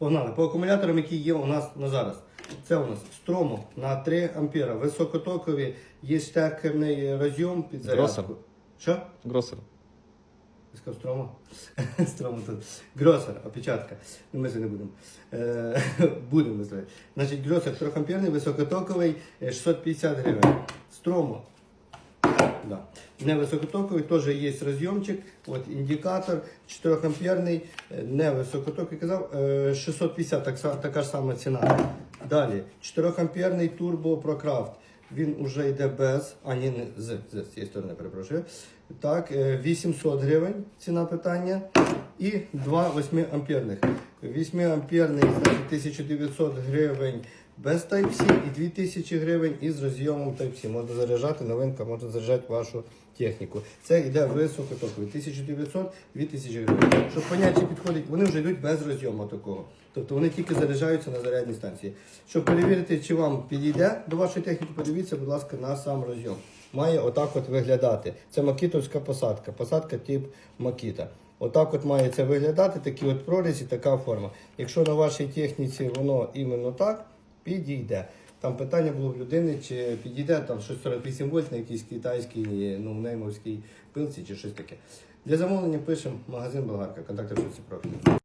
Погнали. По акумуляторам, які є у нас на зараз. Це у нас стромо на 3 ампера. Високотокові, є штекерний розйом під зарядку. Гросер. Що? Гросер. Я сказав стромо. стромо тут. Гросер, опечатка. Ну, ми це не будемо. Е, будемо. Значить, гросер 3 амперний, високотоковий, е, 650 гривень. Стромо. Да. Не високотоковий, теж є розйомчик, от індикатор 4 амперний, е, не високотоковий, казав, е, 650, так, са- така ж сама ціна. Далі, 4 амперний турбо ProCraft. Він уже йде без, а ні, не з, з, цієї сторони, перепрошую. Так, е, 800 гривень ціна питання. І два 8 амперних. 8 амперний, 1900 гривень без Type-C і 2000 гривень із розйомом Type-C. Можна заряджати, новинка, можна заряджати вашу техніку. Це йде високотоковий. 1900 2000 гривень. Щоб поняття підходить, вони вже йдуть без розйому такого. Тобто вони тільки заряджаються на зарядній станції. Щоб перевірити, чи вам підійде до вашої техніки, подивіться, будь ласка, на сам розйом. Має отак от виглядати. Це макітовська посадка, посадка тип макіта. Отак от має це виглядати, такі от прорізі, така форма. Якщо на вашій техніці воно іменно так, підійде. Там питання було в людини, чи підійде там щось 48 вольт на якійсь китайській, ну, неймовській пилці чи щось таке. Для замовлення пишемо магазин Болгарка, контакти в профілі.